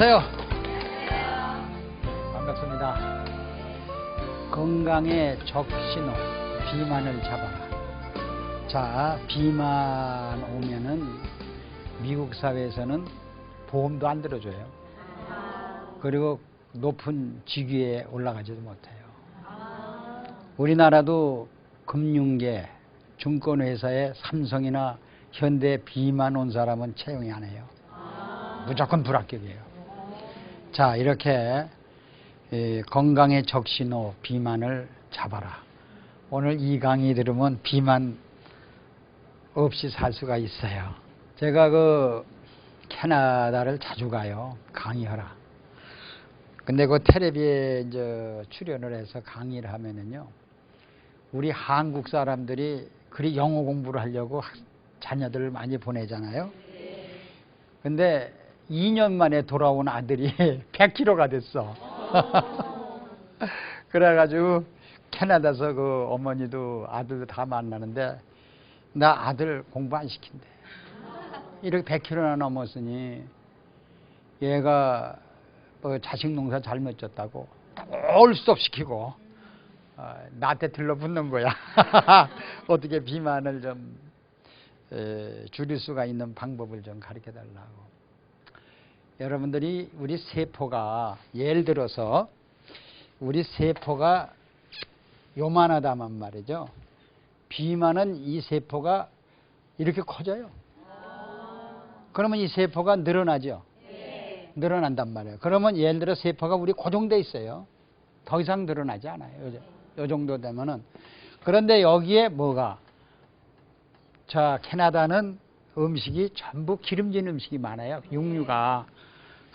안녕하세요. 반갑습니다. 건강의 적신호, 비만을 잡아라. 자, 비만 오면은 미국 사회에서는 보험도 안 들어줘요. 그리고 높은 직위에 올라가지도 못해요. 우리나라도 금융계, 증권회사에 삼성이나 현대 비만 온 사람은 채용이 안 해요. 무조건 불합격이에요. 자, 이렇게 에, 건강의 적신호 비만을 잡아라. 오늘 이 강의 들으면 비만 없이 살 수가 있어요. 제가 그 캐나다를 자주 가요. 강의하라. 근데 그 텔레비에 이제 출연을 해서 강의를 하면은요. 우리 한국 사람들이 그리 영어 공부를 하려고 학- 자녀들을 많이 보내잖아요. 근데 2년 만에 돌아온 아들이 100kg가 됐어. 그래가지고 캐나다서 그 어머니도 아들도 다 만나는데 나 아들 공부 안 시킨대. 이렇게 100kg나 넘었으니 얘가 뭐 자식 농사 잘못 졌다고 올수업 시키고 어, 나한테 들러붙는 거야. 어떻게 비만을 좀 에, 줄일 수가 있는 방법을 좀 가르쳐 달라고. 여러분들이 우리 세포가 예를 들어서 우리 세포가 요만하다만 말이죠. 비만은 이 세포가 이렇게 커져요. 그러면 이 세포가 늘어나죠. 늘어난단 말이에요. 그러면 예를 들어 세포가 우리 고정돼 있어요. 더 이상 늘어나지 않아요. 요, 요 정도 되면은. 그런데 여기에 뭐가 자, 캐나다는 음식이 전부 기름진 음식이 많아요. 육류가.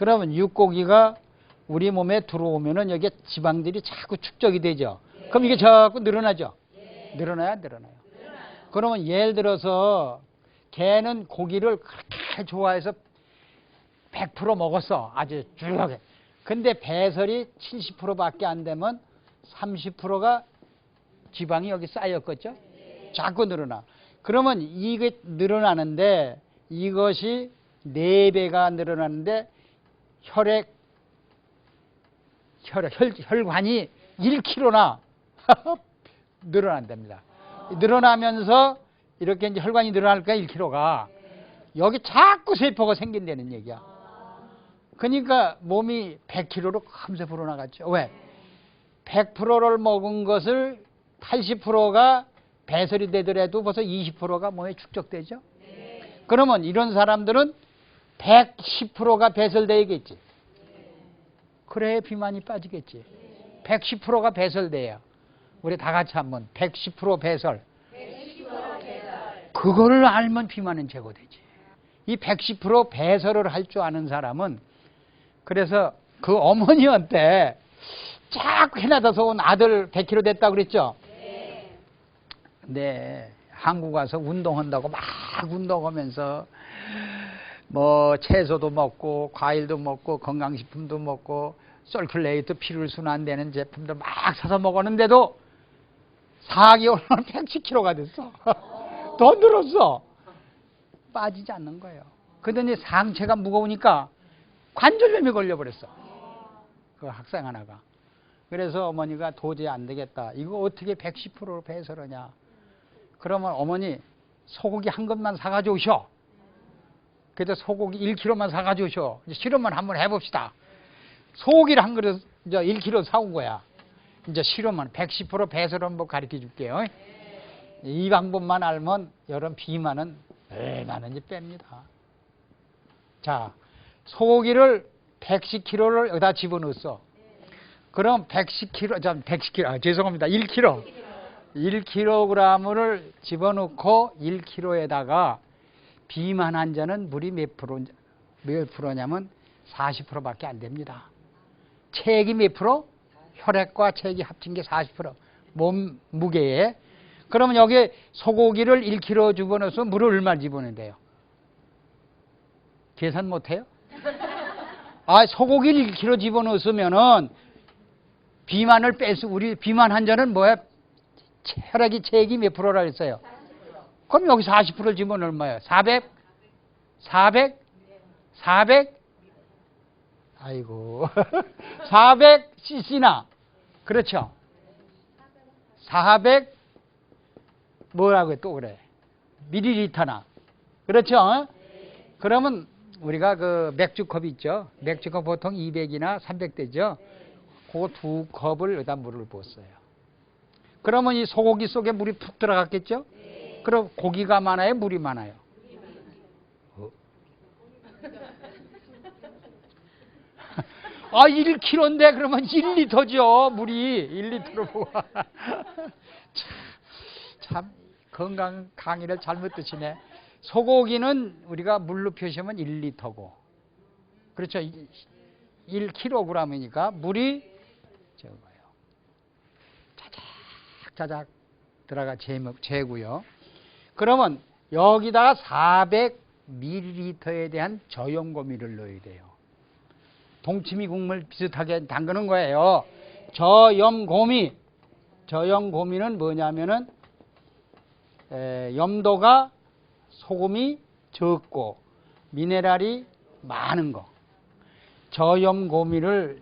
그러면 육고기가 우리 몸에 들어오면은 여기에 지방들이 자꾸 축적이 되죠. 그럼 이게 자꾸 늘어나죠. 늘어나야 안 늘어나요. 그러면 예를 들어서 개는 고기를 그렇게 좋아해서 100% 먹었어. 아주 줄하게. 근데 배설이 70%밖에 안 되면 30%가 지방이 여기 쌓였겠죠? 자꾸 늘어나. 그러면 이게 늘어나는데 이것이 4배가 늘어나는데 혈액, 혈액, 혈, 혈관이 1kg나 늘어난답니다. 늘어나면서 이렇게 이제 혈관이 늘어날까 1kg가 여기 자꾸 세포가 생긴다는 얘기야. 그러니까 몸이 100kg로 금세 불어나갔죠. 왜? 100%를 먹은 것을 80%가 배설이 되더라도 벌써 20%가 몸에 축적되죠. 그러면 이런 사람들은 110%가 배설되겠지. 그래 비만이 빠지겠지. 110%가 배설돼야. 우리 다 같이 한번 110% 배설. 그거를 알면 비만은 제거되지. 이 110% 배설을 할 줄 아는 사람은 그래서 그 어머니한테 자꾸 캐나다서 온 아들 100kg 됐다 그랬죠. 네, 한국 와서 운동한다고 막 운동하면서 뭐 채소도 먹고 과일도 먹고 건강식품도 먹고 솔클레이트 피를 순환되는 제품도 막 사서 먹었는데도 4개월 만에 110kg가 됐어. 더 늘었어. 빠지지 않는 거예요. 그러더니 상체가 무거우니까 관절염이 걸려버렸어. 그 학생 하나가. 그래서 어머니가 도저히 안 되겠다. 이거 어떻게 110%로 배설하냐. 그러면 어머니 소고기 한 것만 사가지고 오셔. 그래서 소고기 1kg만 사가지고. 이제 실험을 한번 해봅시다. 소고기를 한 그릇 이제 1kg 사온 거야. 이제 실험은 110% 배설 한번 가르쳐 줄게요. 이 방법만 알면 여러분 비만은 얼마든지 뺍니다. 자, 소고기를 110kg를 여기다 집어넣었어. 그럼 110kg, 잠 110kg, 아, 죄송합니다. 1kg. 1kg을 집어넣고 1kg에다가 비만 환자는 물이 몇 프로, 몇 프로냐면 40%밖에 안 됩니다. 체액이 몇 프로? 혈액과 체액이 합친 게 40%. 몸 무게에. 그러면 여기 소고기를 1kg 집어넣어서 물을 얼마 집어넣는데요? 계산 못해요? 아, 소고기를 1kg 집어넣었으면은 비만을 뺄수 우리 비만 환자는 뭐야? 혈액이 체액이 몇 프로라 했어요? 그럼 여기 40%를 집어넣으면 얼마예요? 400? 400? 400? 아이고. 400cc나. 그렇죠. 400 뭐라고 또 그래. 미리리터나. 그렇죠? 그러면 우리가 그 맥주컵 있죠. 맥주컵 보통 200이나 300대죠. 그 두 컵을 여기다 물을 부었어요. 그러면 이 소고기 속에 물이 푹 들어갔겠죠? 그럼 고기가 많아요? 물이 많아요? 어? 아, 1kg인데 그러면 1리터죠. 물이 1리터로. 참, 참 건강 강의를 잘못 드시네. 소고기는 우리가 물로 표시하면 1리터고. 그렇죠. 1kg이니까 물이 적어요. 자작 자작 들어가 재고요. 그러면 여기다가 400ml에 대한 저염 고미를 넣어야 돼요. 동치미 국물 비슷하게 담그는 거예요. 저염 고미. 저염 고미는 뭐냐면은 에, 염도가 소금이 적고 미네랄이 많은 거. 저염 고미를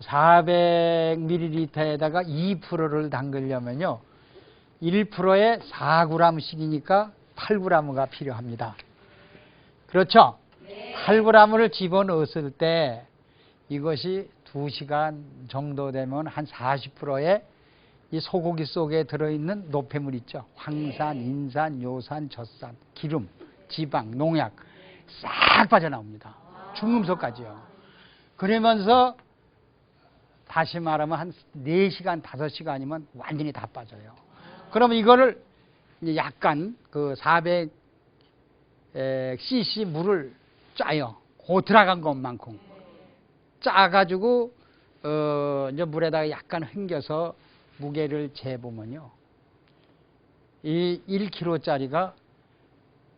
400ml에다가 2%를 담그려면요. 1%에 4g씩이니까 8g가 필요합니다. 그렇죠? 8g을 집어넣었을 때 이것이 2시간 정도 되면 한 40%의 이 소고기 속에 들어있는 노폐물 있죠. 황산, 인산, 요산, 젖산, 기름, 지방, 농약 싹 빠져나옵니다. 중금속까지요. 그러면서 다시 말하면 한 4시간, 5시간이면 완전히 다 빠져요. 그러면 이거를 약간 그 400cc 물을 짜요. 고 들어간 것만큼. 짜가지고, 어, 이제 물에다가 약간 헹겨서 무게를 재보면요. 이 1kg짜리가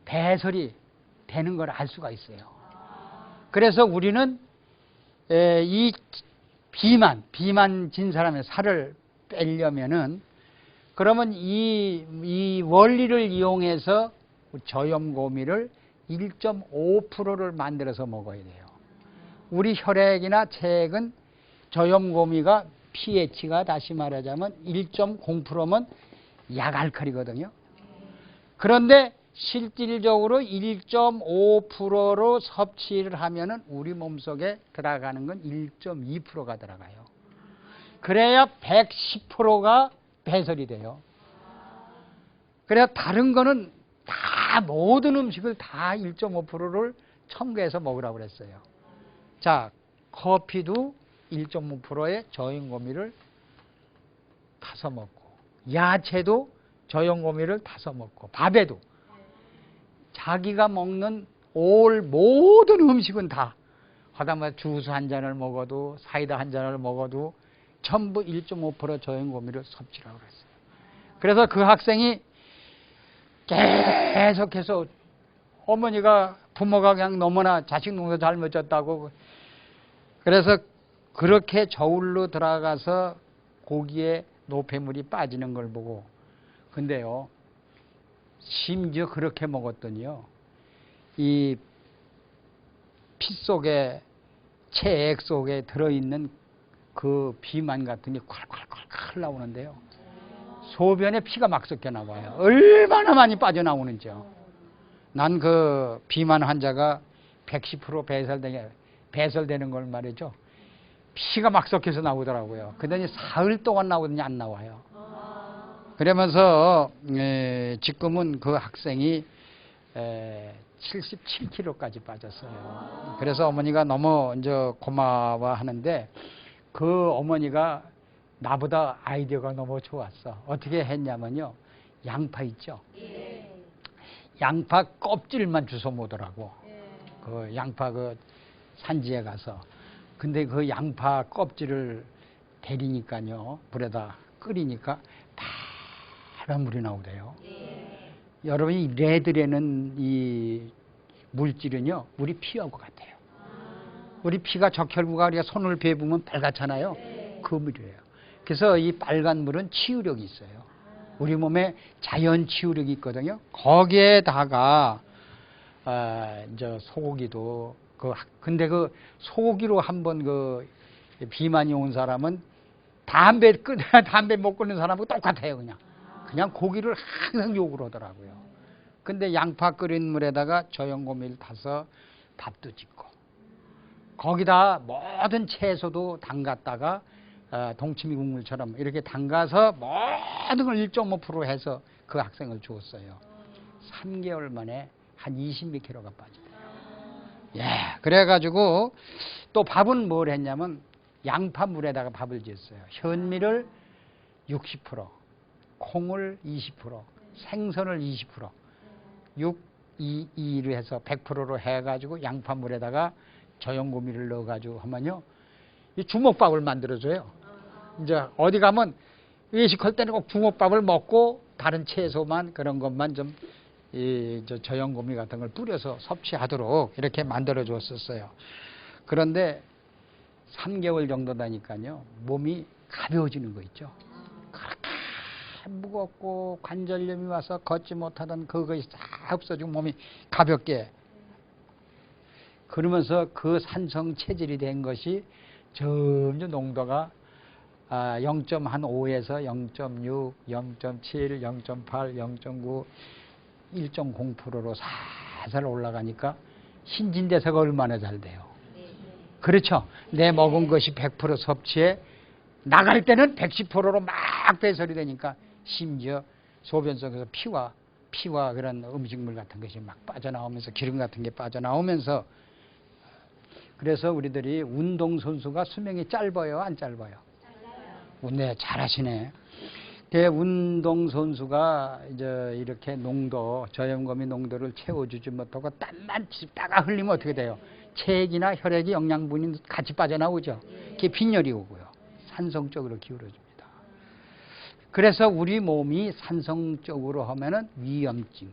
배설이 되는 걸 알 수가 있어요. 그래서 우리는 에, 이 비만, 비만 진 사람의 살을 빼려면은 그러면 이, 이 원리를 이용해서 저염고미를 1.5%를 만들어서 먹어야 돼요. 우리 혈액이나 체액은 저염고미가 pH가 다시 말하자면 1.0%면 약알칼이거든요. 그런데 실질적으로 1.5%로 섭취를 하면은 우리 몸속에 들어가는 건 1.2%가 들어가요. 그래야 110%가 배설이 돼요. 그래야 다른 거는 다 모든 음식을 다 1.5%를 첨가해서 먹으라고 그랬어요. 자, 커피도 1.5%의 저염고미를 타서 먹고 야채도 저염고미를 타서 먹고 밥에도 자기가 먹는 올 모든 음식은 다 하다못해 주스 한 잔을 먹어도 사이다 한 잔을 먹어도 전부 1.5% 저염 고미를 섭취하고 그랬어요. 그래서 그 학생이 계속해서 어머니가 부모가 그냥 너무나 자식 농사 잘못 졌다고 그래서 그렇게 저울로 들어가서 고기에 노폐물이 빠지는 걸 보고 근데요 심지어 그렇게 먹었더니요 이 피 속에 체액 속에 들어있는 그 비만 같은 게 콸콸콸콸 나오는데요 소변에 피가 막 섞여 나와요 얼마나 많이 빠져나오는지요 난 그 비만 환자가 110% 배설되게 배설되는 걸 말이죠 피가 막 섞여서 나오더라고요. 그러더니 사흘 동안 나오더니 안 나와요. 그러면서 에, 지금은 그 학생이 에, 77kg까지 빠졌어요. 그래서 어머니가 너무 이제 고마워하는데 그 어머니가 나보다 아이디어가 너무 좋았어. 어떻게 했냐면요. 양파 있죠. 양파 껍질만 주워 모더라고. 그 양파 그 산지에 가서 근데 그 양파 껍질을 데리니까요 불에다 끓이니까 파란 물이 나오대요. 여러분이 레드라는 이 물질은요 우리 피하고 같아요. 우리 피가 적혈구가 우리가 손을 베보면 빨갛잖아요. 그 물이에요. 그래서 이 빨간 물은 치유력이 있어요. 우리 몸에 자연 치유력이 있거든요. 거기에다가 아, 이제 소고기도 그 근데 그 소기로 한번 그 비만이 온 사람은 담배 끊 담배 못 끊는 사람하고 똑같아요 그냥 그냥 고기를 항상 욕을 하더라고요. 근데 양파 끓인 물에다가 저염고미를 타서 밥도 짓고 거기다 모든 채소도 담갔다가 어, 동치미 국물처럼 이렇게 담가서 모든 걸 1.5% 해서 그 학생을 주었어요. 3개월 만에 한 20몇 킬로가 빠지더라고요. 예, 그래가지고 또 밥은 뭘 했냐면 양파 물에다가 밥을 지었어요. 현미를 60%, 콩을 20%, 생선을 20%, 6, 2, 2로 해서 100%로 해가지고 양파 물에다가 저염고미를 넣어가지고 하면요. 이 주먹밥을 만들어줘요. 이제 어디 가면 외식할 때는 꼭 주먹밥을 먹고 다른 채소만 그런 것만 좀 이, 저 저염고미 같은 걸 뿌려서 섭취하도록 이렇게 만들어 줬었어요. 그런데 3개월 정도 되니까요. 몸이 가벼워지는 거 있죠. 그렇게 무겁고 관절염이 와서 걷지 못하던 그것이 다 없어지고 몸이 가볍게 그러면서 그 산성 체질이 된 것이 점점 농도가 아, 0.5에서 0.6, 0.7, 0.8, 0.9, 1.0%로 살살 올라가니까 신진대사가 얼마나 잘 돼요. 그렇죠. 내 먹은 것이 100% 섭취에 나갈 때는 110%로 막 배설이 되니까 심지어 소변 속에서 피와 피와 그런 음식물 같은 것이 막 빠져나오면서 기름 같은 게 빠져나오면서 그래서 우리들이 운동 선수가 수명이 짧아요, 안 짧아요? 네, 잘하시네. 그 운동 선수가 이제 이렇게 농도 저염고미 농도를 채워주지 못하고 땀만 씹다가 흘리면 어떻게 돼요? 체액이나 혈액이 영양분이 같이 빠져나오죠. 그게 빈혈이 오고요. 산성적으로 기울어집니다. 그래서 우리 몸이 산성적으로 하면은 위염증,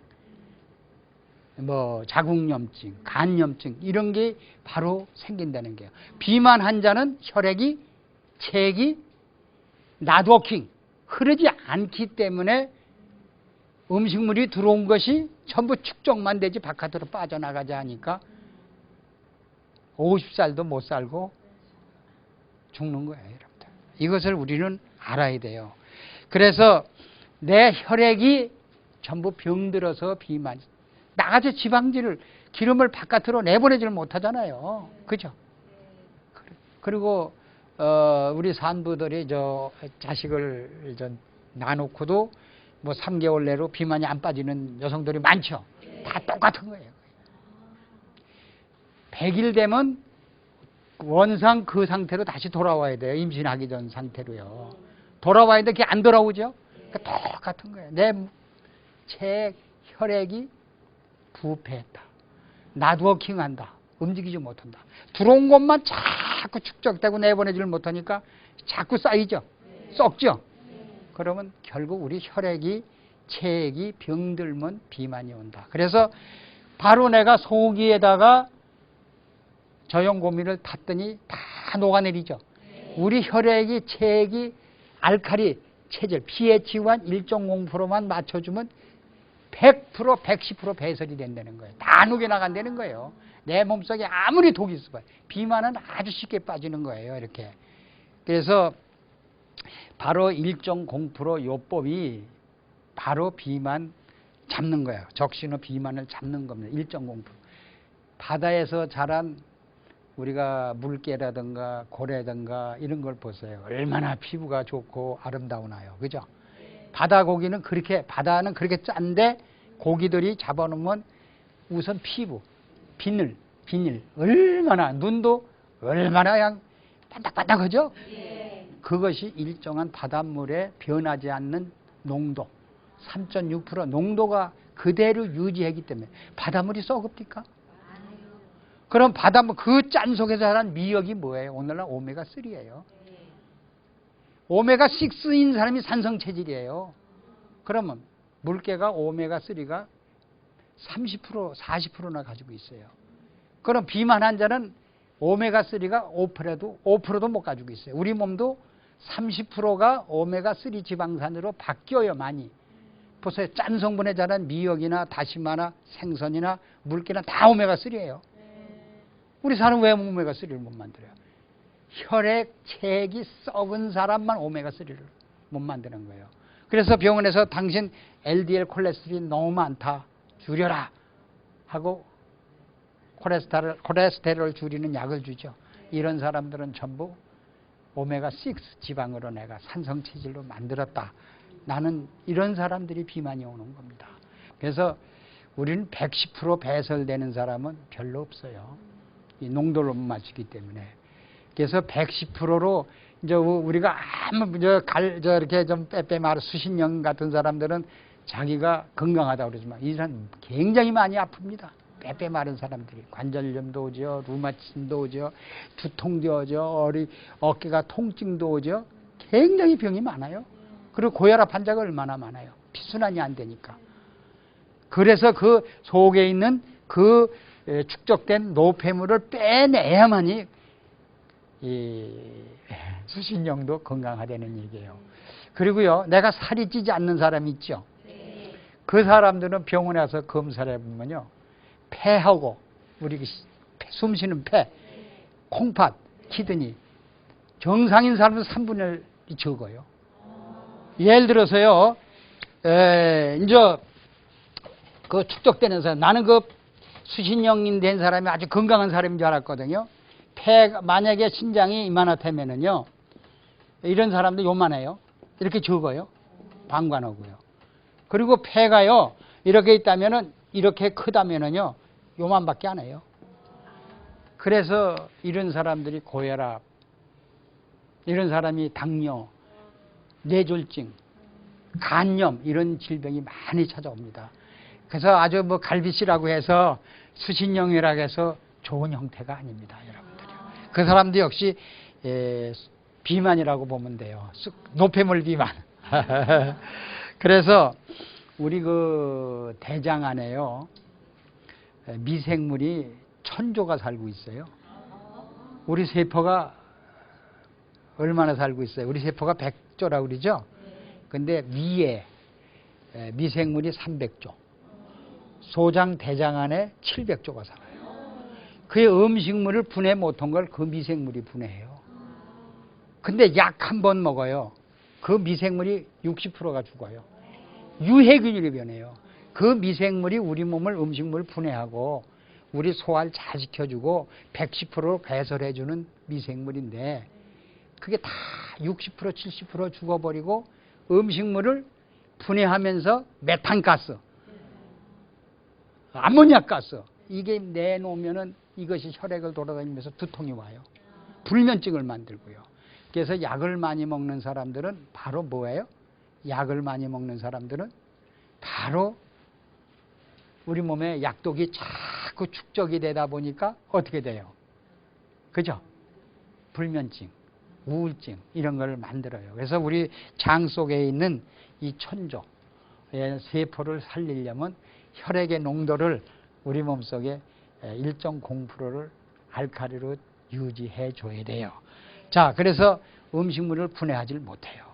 뭐 자궁염증, 간염증 이런 게 바로 생긴다는 거예요. 비만 환자는 혈액이 체액이 나도킹 흐르지 않기 때문에 음식물이 들어온 것이 전부 축적만 되지 바깥으로 빠져나가지 하니까 50살도 못 살고 죽는 거예요, 여러분들. 이것을 우리는 알아야 돼요. 그래서 내 혈액이 전부 병들어서 비만, 나가서 지방질을, 기름을 바깥으로 내보내지를 못하잖아요. 그죠? 그리고, 어, 우리 산부들이 저 자식을 저 나놓고도 뭐 3개월 내로 비만이 안 빠지는 여성들이 많죠. 다 똑같은 거예요. 100일 되면 원상 그 상태로 다시 돌아와야 돼요. 임신하기 전 상태로요. 돌아와야 돼. 그게 안 돌아오죠? 그러니까 똑같은 거예요. 내체 혈액이 부패했다. 나드워킹한다. 움직이지 못한다. 들어온 것만 자꾸 축적되고 내보내지를 못하니까 자꾸 쌓이죠. 썩죠. 그러면 결국 우리 혈액이 체액이 병들면 비만이 온다. 그래서 바로 내가 소기에다가 저염고미를 탔더니 다 녹아내리죠. 우리 혈액이 체액이 알칼리 체질 pH만 1.0%만 맞춰주면 100% 110% 배설이 된다는 거예요. 다 녹여나간다는 거예요. 내 몸속에 아무리 독이 있어봐요. 비만은 아주 쉽게 빠지는 거예요. 이렇게. 그래서 바로 1.0% 요법이 바로 비만 잡는 거예요. 적신호 비만을 잡는 겁니다. 1.0%. 바다에서 자란 우리가 물개라든가 고래든가 이런 걸 보세요. 얼마나 피부가 좋고 아름다우나요. 그죠? 바다 고기는 그렇게, 바다는 그렇게 짠데 고기들이 잡아놓으면 우선 피부, 비늘, 비닐, 얼마나, 눈도 얼마나 그냥 반딱반딱하죠? 그것이 일정한 바닷물에 변하지 않는 농도, 3.6% 농도가 그대로 유지하기 때문에 바닷물이 썩읍니까? 그럼 바닷물 그 짠 속에서 자란 미역이 뭐예요? 오늘날 오메가 3예요. 오메가 6인 사람이 산성 체질이에요. 그러면 물개가 오메가 3가 30% 40%나 가지고 있어요. 그럼 비만 환자는 오메가 3가 5%도 5%도 못 가지고 있어요. 우리 몸도 30%가 오메가 3 지방산으로 바뀌어요, 많이. 보세요. 짠 성분에 자란 미역이나 다시마나 생선이나 물개나 다 오메가 3예요. 우리 사람 왜 오메가3를 못 만들어요? 혈액 체액이 썩은 사람만 오메가3를 못 만드는 거예요. 그래서 병원에서 당신 LDL 콜레스테롤이 너무 많다. 줄여라. 하고 콜레스테롤, 콜레스테롤 줄이는 약을 주죠. 이런 사람들은 전부 오메가6 지방으로 내가 산성 체질로 만들었다. 나는 이런 사람들이 비만이 오는 겁니다. 그래서 우리는 110% 배설되는 사람은 별로 없어요. 이 농도를 못 맞추기 때문에. 그래서 110%로 이제 우리가 아무 저갈 저렇게 좀 빼빼 마르 수신령 같은 사람들은 자기가 건강하다고 그러지만 이 사람 굉장히 많이 아픕니다. 빼빼 마른 사람들이 관절염도 오죠, 루마침도 오죠, 두통도 오죠, 어리 어깨가 통증도 오죠. 굉장히 병이 많아요. 그리고 고혈압 환자가 얼마나 많아요. 피순환이 안 되니까. 그래서 그 속에 있는 그 에, 축적된 노폐물을 빼내야만이 이 수신령도 건강하다는 얘기예요. 그리고요, 내가 살이 찌지 않는 사람 있죠. 그 사람들은 병원에 와서 검사를 해보면요, 폐하고 우리 숨 쉬는 폐, 콩팥, 키드니 정상인 사람은 3분의 1이 적어요. 예를 들어서요, 에, 이제 그 축적되는 사람, 나는 그 수신령인 된 사람이 아주 건강한 사람인 줄 알았거든요. 폐, 만약에 신장이 이만하다면은요, 이런 사람들 요만해요. 이렇게 적어요. 방관하고요. 그리고 폐가요, 이렇게 있다면은, 이렇게 크다면은요, 요만밖에 안 해요. 그래서 이런 사람들이 고혈압, 이런 사람이 당뇨, 뇌졸중, 간염, 이런 질병이 많이 찾아옵니다. 그래서 아주 뭐 갈비씨라고 해서 수신령이라고 해서 좋은 형태가 아닙니다, 여러분들요. 그 사람도 역시 예, 비만이라고 보면 돼요. 노폐물 비만. 그래서 우리 그 대장 안에요 미생물이 천조가 살고 있어요. 우리 세포가 얼마나 살고 있어요? 우리 세포가 100조라고 그러죠? 근데 위에 미생물이 300조. 소장, 대장 안에 700조가 살아요. 그의 음식물을 분해 못한 걸 그 미생물이 분해해요. 근데 약 한 번 먹어요. 그 미생물이 60%가 죽어요. 유해균이 변해요. 그 미생물이 우리 몸을 음식물 분해하고 우리 소화를 잘 지켜주고 110% 배설해주는 미생물인데 그게 다 60% 70% 죽어버리고 음식물을 분해하면서 메탄가스 아모니아 가스 이게 내놓으면은 이것이 혈액을 돌아다니면서 두통이 와요. 불면증을 만들고요. 그래서 약을 많이 먹는 사람들은 바로 뭐예요? 약을 많이 먹는 사람들은 바로 우리 몸에 약독이 자꾸 축적이 되다 보니까 어떻게 돼요? 그죠? 불면증, 우울증 이런 걸 만들어요. 그래서 우리 장 속에 있는 이 천조 세포를 살리려면 혈액의 농도를 우리 몸속에 일정 공프로를 알카리로 유지해 줘야 돼요. 자, 그래서 음식물을 분해하지 못해요.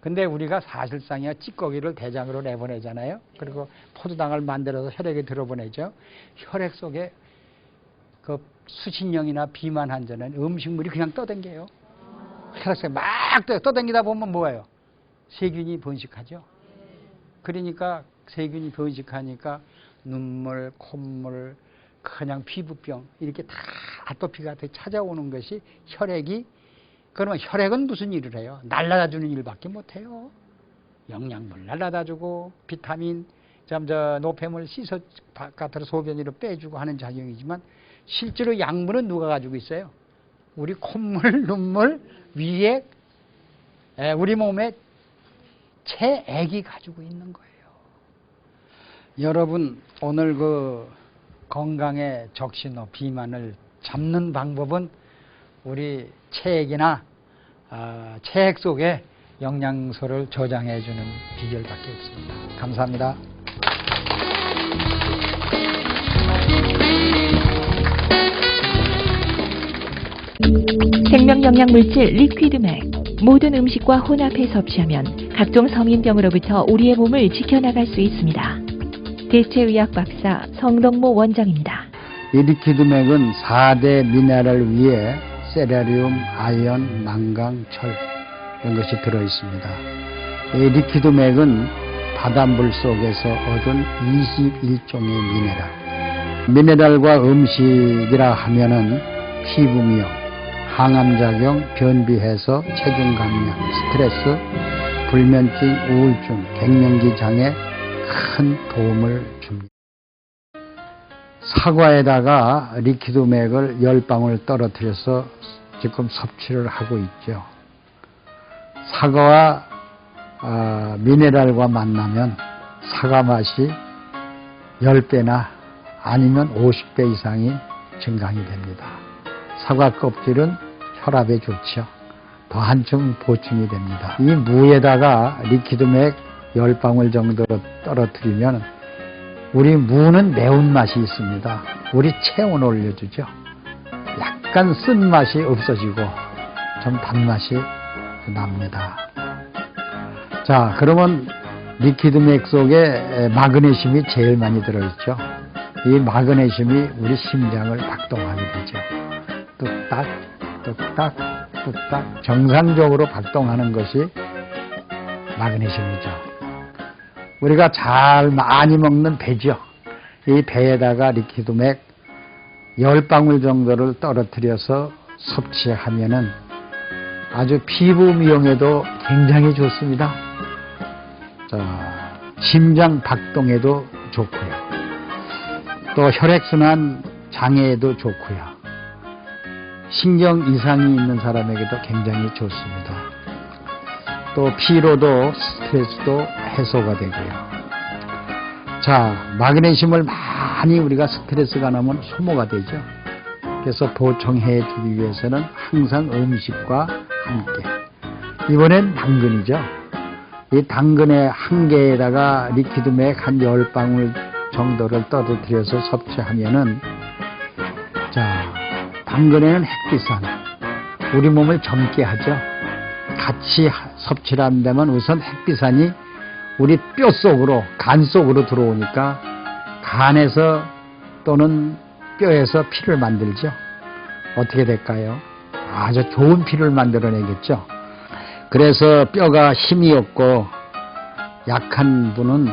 근데 우리가 사실상이야 찌꺼기를 대장으로 내보내잖아요. 그리고 포도당을 만들어서 혈액에 들어보내죠. 혈액 속에 그 수신령이나 비만 환자는 음식물이 그냥 떠댕겨요. 혈액 속에 막 떠댕기다 보면 뭐예요? 세균이 번식하죠. 그러니까 세균이 번식하니까 눈물, 콧물, 그냥 피부병 이렇게 다 아토피가 찾아오는 것이 혈액이 그러면 혈액은 무슨 일을 해요? 날라다 주는 일밖에 못 해요. 영양분 날라다 주고 비타민 저 노폐물 씻어 바깥으로 소변으로 빼주고 하는 작용이지만 실제로 양분은 누가 가지고 있어요? 우리 콧물, 눈물, 위액, 우리 몸에 체액이 가지고 있는 거예요. 여러분 오늘 그 건강의 적신호 비만을 잡는 방법은 우리 체액이나 아, 체액 속에 영양소를 저장해 주는 비결밖에 없습니다. 감사합니다. 생명 영양 물질 리퀴드맥 모든 음식과 혼합해 섭취하면 각종 성인병으로부터 우리의 몸을 지켜나갈 수 있습니다. 대체의학 박사 성덕모 원장입니다. 이 리퀴드맥은 4대 미네랄 위에 세라리움, 아연, 망강, 철 이런 것이 들어 있습니다. 이 리퀴드맥은 바닷물 속에서 얻은 21종의 미네랄. 미네랄과 음식이라 하면은 피부 미용, 항암작용, 변비 해소, 체중 감량, 스트레스, 불면증, 우울증, 갱년기 장애 큰 도움을 줍니다. 사과에다가 리퀴드맥을 10방울 떨어뜨려서 지금 섭취를 하고 있죠. 사과와 아, 미네랄과 만나면 사과 맛이 10배나 아니면 50배 이상이 증강이 됩니다. 사과 껍질은 혈압에 좋죠. 더 한층 보충이 됩니다. 이 무에다가 리퀴드맥 10방울 정도 떨어뜨리면 우리 무는 매운맛이 있습니다. 우리 체온 올려주죠. 약간 쓴맛이 없어지고 좀 단맛이 납니다. 자, 그러면 리퀴드맥 속에 마그네슘이 제일 많이 들어있죠. 이 마그네슘이 우리 심장을 박동하게 되죠. 뚝딱, 뚝딱, 뚝딱 정상적으로 박동하는 것이 마그네슘이죠. 우리가 잘 많이 먹는 배죠. 이 배에다가 리퀴드맥 10방울 정도를 떨어뜨려서 섭취하면은 아주 피부 미용에도 굉장히 좋습니다. 자, 심장 박동에도 좋고요. 또 혈액순환 장애에도 좋고요. 신경 이상이 있는 사람에게도 굉장히 좋습니다. 또 피로도 스트레스도 해소가 되고요. 자, 마그네슘을 많이 우리가 스트레스가 나면 소모가 되죠. 그래서 보충해 주기 위해서는 항상 음식과 함께. 이번엔 당근이죠. 이 당근의 한 개에다가 리퀴드맥 한 열방울 정도를 떨어뜨려서 섭취하면은 자, 당근에는 햇빛산 우리 몸을 젊게 하죠. 같이 하- 섭취를 한다면 우선 햇빛산이 우리 뼈 속으로, 간 속으로 들어오니까 간에서 또는 뼈에서 피를 만들죠. 어떻게 될까요? 아주 좋은 피를 만들어내겠죠. 그래서 뼈가 힘이 없고 약한 분은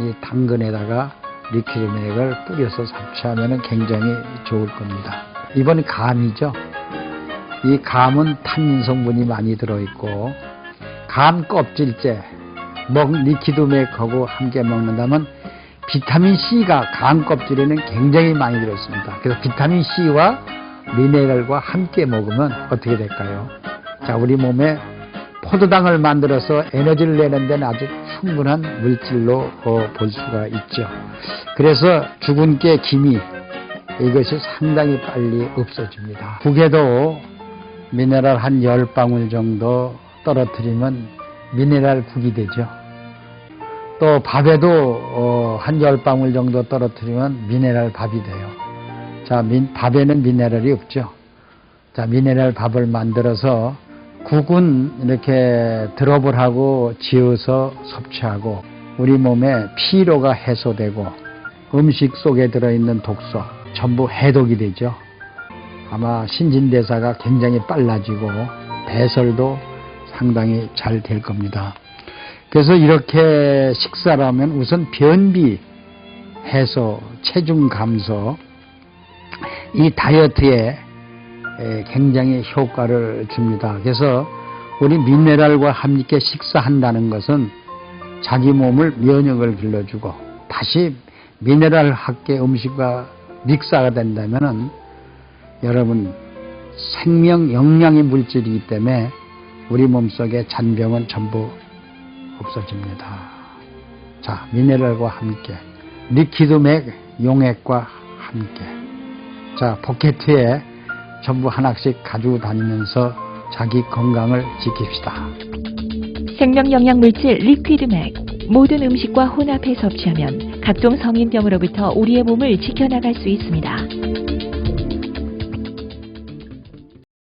이 당근에다가 리퀴드맥을 뿌려서 섭취하면 굉장히 좋을 겁니다. 이번 감이죠. 이 감은 탄닌 성분이 많이 들어있고 감 껍질째 먹 리퀴드맥하고 함께 먹는다면 비타민 C가 감 껍질에는 굉장히 많이 들어있습니다. 그래서 비타민 C와 미네랄과 함께 먹으면 어떻게 될까요? 자, 우리 몸에 포도당을 만들어서 에너지를 내는 데는 아주 충분한 물질로 어, 볼 수가 있죠. 그래서 죽은 깨 기미 이것이 상당히 빨리 없어집니다. 국에도 미네랄 한 10방울 정도 떨어뜨리면 미네랄 국이 되죠. 또 밥에도 어, 한 10방울 정도 떨어뜨리면 미네랄 밥이 돼요. 자, 민- 밥에는 미네랄이 없죠. 자, 미네랄 밥을 만들어서 국은 이렇게 드롭을 하고 지어서 섭취하고 우리 몸에 피로가 해소되고 음식 속에 들어있는 독소 전부 해독이 되죠. 아마 신진대사가 굉장히 빨라지고 배설도 상당히 잘 될 겁니다. 그래서 이렇게 식사를 하면 우선 변비 해소, 체중 감소, 이 다이어트에 에, 굉장히 효과를 줍니다. 그래서 우리 미네랄과 함께 식사한다는 것은 자기 몸을 면역을 길러주고 다시 미네랄 함께 음식과 믹사가 된다면은 여러분 생명 영양의 물질이기 때문에 우리 몸속의 잔병은 전부 없어집니다. 자, 미네랄과 함께 리퀴드맥 용액과 함께 자, 포켓에 전부 하나씩 가지고 다니면서 자기 건강을 지킵시다. 생명 영양 물질 리퀴드맥 모든 음식과 혼합해 섭취하면 각종 성인병으로부터 우리의 몸을 지켜나갈 수 있습니다.